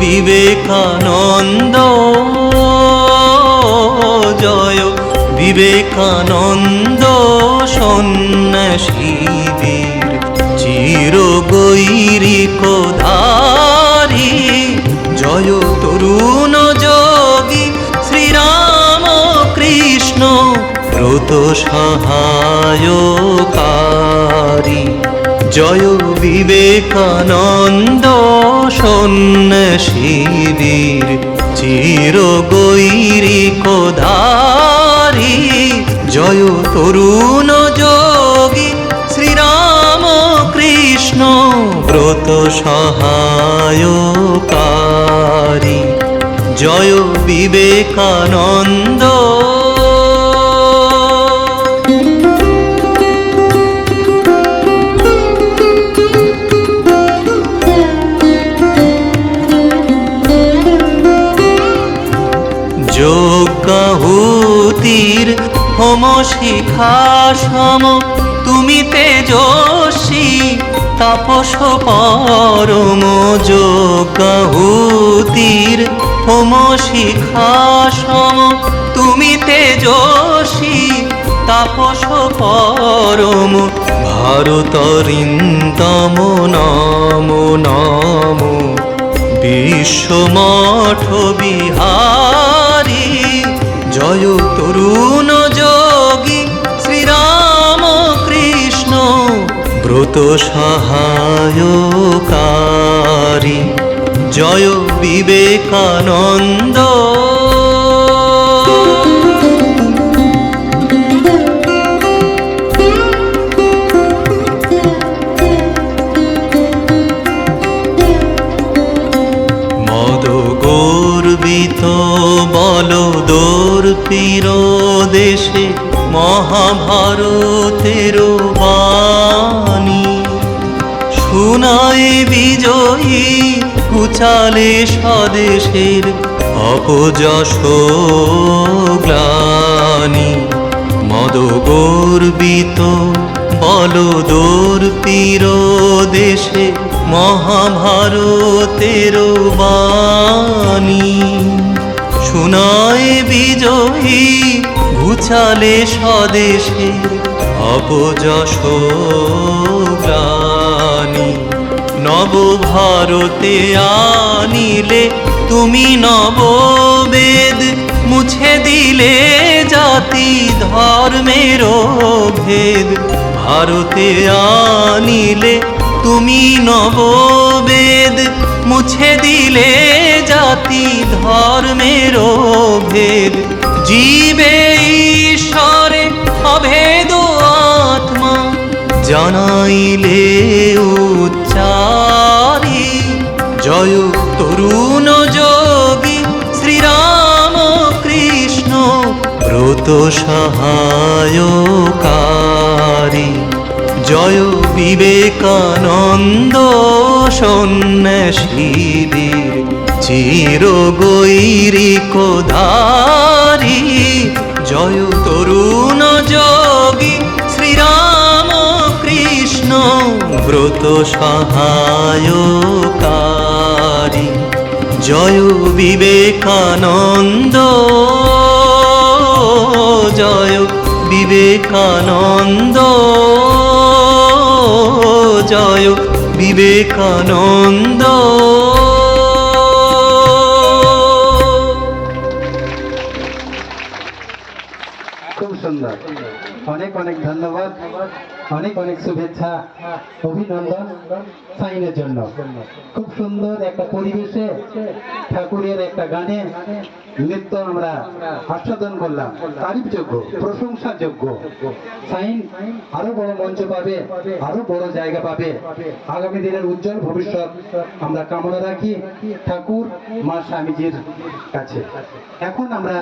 বিবেকানন্দ। জয় বিবেকানন্দ সন্ন্যাসীবীর চির গৈরিক কোধারি জয় তরুণ যোগী শ্রীরাম কৃষ্ণ ব্রত সহায়কা জয় বিবেকানন্দ সন্ন্যাসীবীর চির গৈরিক ধারী জয় তরুণ যোগী শ্রীরাম কৃষ্ণ ব্রত সহায়কারী। জয় বিবেকানন্দ যোগাহুতির হোম শিখা সম, তুমি তেজস্বী তাপস পরম যোগাহুতির হোম শিখা সম, তুমি তেজস্বী তাপস পরম ভারতরিন্দম নম নম, বিশ্বমঠ বিহারী জয় তরুণ যোগী শ্রীরাম কৃষ্ণ ব্রত সহায়কারী জয় বিবেকানন্দ বল দর্পির দেশে মহাভারতের বাণী। শুনায় বিজয়ী কুচালে স্বদেশের অপযশ গ্লানি। মদ গর্বিত বল দর্পির দেশে মহাভারতের শুনায় বিজয়ী ঘুচালে স্বদেশে অপযশ গ্লানি নব ভারতে আনিলে তুমি নববেদ, মুছে দিলে জাতি ধর্মের ভেদ ভারতে আনিলে তুমি নববেদ মুছে দিলে জাতি ধর্মের ভেদ জীবে ঈশ্বরে অভেদ আত্মা, জানাইলে উচ্চারি। জয় তরুণ যোগী শ্রীরাম কৃষ্ণ ব্রত সহায়কারী। জয় বিবেকানন্দ সন্ন্যাসীদের চির গৈরিক ধারী। জয় তরুণ যোগী শ্রীরাম কৃষ্ণ, ব্রত সহায়কারী। জয় বিবেকানন্দ জয় বিবেকানন্দ। বিবেকানন্দ খুব সুন্দর অনেক অনেক ধন্যবাদ অনেক অনেক শুভেচ্ছা, অভিনন্দন সাইনের জন্য। খুব সুন্দর একটা পরিবেশে ঠাকুরের একটা গানে নৃত্য আমরা আস্বাদন করলাম। তারিফযোগ্য, প্রশংসাযোগ্য। সাইন আরও বড় মঞ্চ পাবে, আরও বড় জায়গা পাবে। আগামী দিনের উজ্জ্বল ভবিষ্যৎ আমরা কামনা রাখি ঠাকুর মা স্বামীজির কাছে। এখন আমরা